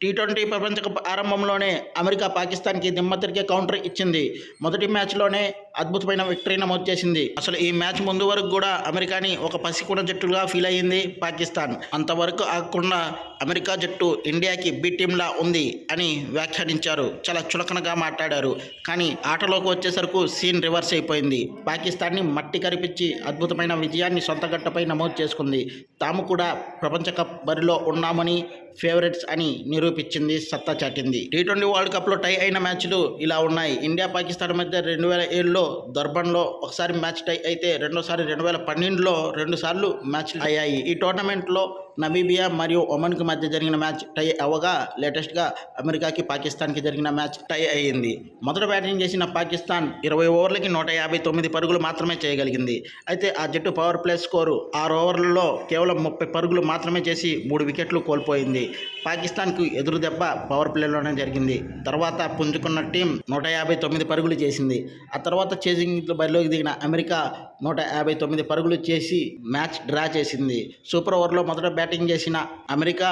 Tea twenty ప్రపంచ cup ఆరంభంలోనే America పాకిస్తాన్కి దిమ్మ తిరిగే కౌంటర్ ఇచ్చింది. మొదటి మ్యాచ్లోనే అద్భుతమైన విక్టరీ నమోదు చేసింది. అసలు ఈ మ్యాచ్ ముందు వరకు కూడా అమెరికాని ఒక పసికుణ జట్టుగా ఫీల్ అయ్యింది పాకిస్తాన్. అంతవరకు ఆగకుండా అమెరికా జట్టు ఇండియాకి బి టీంలా ఉంది అని వ్యాఖ్యానించారు. చాలా చులకనగా మాట్లాడారు. కానీ ఆటలోకి వచ్చేసరికి సీన్ రివర్స్ అయిపోయింది. పాకిస్తాన్ని మట్టి కరిపించి అద్భుతమైన విజయాన్ని సొంత గట్టపై నమోదు చేసుకుంది. తాము కూడా ప్రపంచ కప్ బరిలో ఉన్నామని ఫేవరెట్స్ అని నిరూపించింది సత్తా చాటింది. టీ ట్వంటీ వరల్డ్ కప్లో టై అయిన మ్యాచ్లు ఇలా ఉన్నాయి. ఇండియా పాకిస్తాన్ మధ్య రెండు వేల ఏడులో దర్బన్లో ఒకసారి మ్యాచ్ టై అయితే రెండోసారి రెండు వేల పన్నెండులో రెండు సార్లు మ్యాచ్లు అయ్యాయి. ఈ టోర్నమెంట్లో నమీబియా మరియు ఒమన్కి మధ్య జరిగిన మ్యాచ్ టై అవ్వగా లేటెస్ట్గా అమెరికాకి పాకిస్తాన్కి జరిగిన మ్యాచ్ టై అయ్యింది. మొదట బ్యాటింగ్ చేసిన పాకిస్తాన్ ఇరవై ఓవర్లకి నూట యాభై తొమ్మిది పరుగులు మాత్రమే చేయగలిగింది. అయితే ఆ జట్టు పవర్ ప్లే స్కోరు ఆరు ఓవర్లలో కేవలం ముప్పై పరుగులు మాత్రమే చేసి మూడు వికెట్లు కోల్పోయింది. పాకిస్తాన్కు ఎదురు దెబ్బ పవర్ ప్లేలోనే జరిగింది. తర్వాత పుంజుకున్న టీం నూట యాభై తొమ్మిది పరుగులు చేసింది. ఆ తర్వాత చేసింగ్ బరిలోకి దిగిన అమెరికా నూట యాభై తొమ్మిది పరుగులు చేసి మ్యాచ్ డ్రా చేసింది. సూపర్ ఓవర్లో మొదట బ్యాట్ బ్యాటింగ్ చేసిన అమెరికా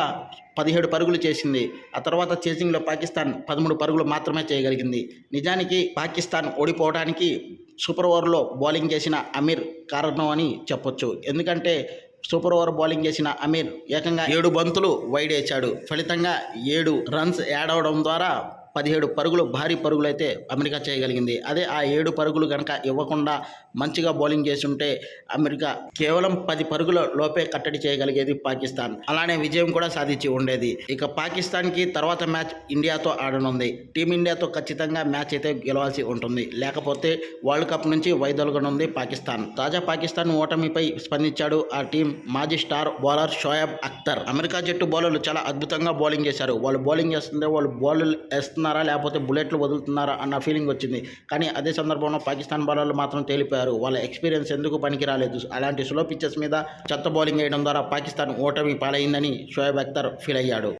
పదిహేడు పరుగులు చేసింది. ఆ తర్వాత చేసింగ్లో పాకిస్తాన్ పదమూడు పరుగులు మాత్రమే చేయగలిగింది. నిజానికి పాకిస్తాన్ ఓడిపోవడానికి సూపర్ ఓవర్లో బౌలింగ్ చేసిన అమీర్ కారణం అని చెప్పొచ్చు. ఎందుకంటే సూపర్ ఓవర్ బౌలింగ్ చేసిన అమీర్ ఏకంగా ఏడు బంతులు వైడ్ వేశాడు. ఫలితంగా ఏడు రన్స్ యాడ్ అవడం ద్వారా పదిహేడు పరుగులు భారీ పరుగులు అయితే అమెరికా చేయగలిగింది. అదే ఆ ఏడు పరుగులు కనుక ఇవ్వకుండా మంచిగా బౌలింగ్ చేసి ఉంటే అమెరికా కేవలం పది పరుగుల లోపే కట్టడి చేయగలిగేది పాకిస్తాన్. అలానే విజయం కూడా సాధించి ఉండేది. ఇక పాకిస్తాన్కి తర్వాత మ్యాచ్ ఇండియాతో ఆడనుంది. టీమిండియాతో ఖచ్చితంగా మ్యాచ్ అయితే గెలవాల్సి ఉంటుంది. లేకపోతే వరల్డ్ కప్ నుంచి వైదొలగనుంది పాకిస్తాన్. తాజా పాకిస్తాన్ ఓటమిపై స్పందించాడు ఆ టీం మాజీ star bowler Shoaib Akhtar. America జట్టు బౌలర్లు చాలా అద్భుతంగా బౌలింగ్ చేశారు. వాళ్ళు బౌలింగ్ చేస్తుంటే వాళ్ళు బౌలర్లు వేస్తున్న లేకపోతే బుల్లెట్లు వదులుతున్నారా? అన్న ఫీలింగ్ వచ్చింది. కానీ అదే సందర్భంలో పాకిస్తాన్ బౌలర్లు మాత్రం తేలిపోయారు. వాళ్ళ ఎక్స్పీరియన్స్ ఎందుకు పనికి రాలేదు అలాంటి స్లో పిచ్చెస్ మీద చెత్త బౌలింగ్ వేయడం ద్వారా పాకిస్తాన్ ఓటమి పాలైందని షోయబ్ అఖ్తర్ ఫీల్ అయ్యాడు.